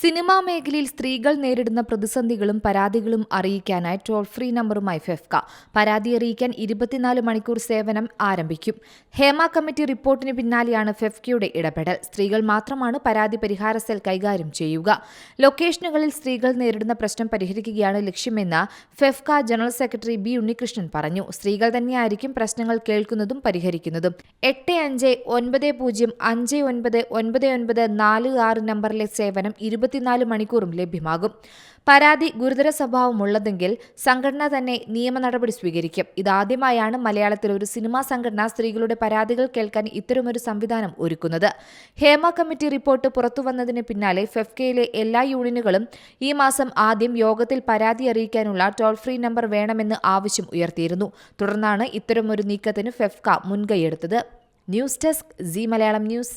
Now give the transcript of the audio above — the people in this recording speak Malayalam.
സിനിമാ മേഖലയിൽ സ്ത്രീകൾ നേരിടുന്ന പ്രതിസന്ധികളും പരാതികളും അറിയിക്കാനായി ടോൾ ഫ്രീ നമ്പറുമായി ഫെഫ്ക. പരാതി അറിയിക്കാൻ ഇരുപത്തിനാല് മണിക്കൂർ സേവനം ആരംഭിക്കും. ഹേമ കമ്മിറ്റി റിപ്പോർട്ടിന് പിന്നാലെയാണ് ഫെഫ്കയുടെ ഇടപെടൽ. സ്ത്രീകൾ മാത്രമാണ് പരാതി പരിഹാര സെൽ കൈകാര്യം ചെയ്യുക. ലൊക്കേഷനുകളിൽ സ്ത്രീകൾ നേരിടുന്ന പ്രശ്നം പരിഹരിക്കുകയാണ് ലക്ഷ്യമെന്ന് FEFKA general secretary B Unnikrishnan പറഞ്ഞു. സ്ത്രീകൾ തന്നെയായിരിക്കും പ്രശ്നങ്ങൾ കേൾക്കുന്നതും പരിഹരിക്കുന്നതും. എട്ട് അഞ്ച് ഒൻപത് പൂജ്യം അഞ്ച് ഒൻപത് ഒൻപത് ഒൻപത് നാല് ആറ് നമ്പറിലെ സേവനം ഇരുപത്തിനാല് മണിക്കൂറും ലഭ്യമാകും. പരാതി ഗുരുതര സ്വഭാവമുള്ളതെങ്കിൽ സംഘടന തന്നെ നിയമ നടപടി സ്വീകരിക്കും. ഇതാദ്യമായാണ് മലയാളത്തിൽ ഒരു സിനിമാ സംഘടന സ്ത്രീകളുടെ പരാതികൾ കേൾക്കാൻ ഇത്തരമൊരു സംവിധാനം ഒരുക്കുന്നത്. ഹേമ കമ്മിറ്റി റിപ്പോർട്ട് പുറത്തുവന്നതിന് പിന്നാലെ ഫെഫ്കയിലെ എല്ലാ യൂണിയനുകളും ഈ മാസം ആദ്യം യോഗത്തിൽ പരാതി അറിയിക്കാനുള്ള ടോൾ ഫ്രീ നമ്പർ വേണമെന്ന് ആവശ്യം ഉയർത്തിയിരുന്നു. തുടർന്നാണ് ഇത്തരമൊരു നീക്കത്തിന് FEFKA മുൻകൈയെടുത്തത്. News desk Zee Malayalam news.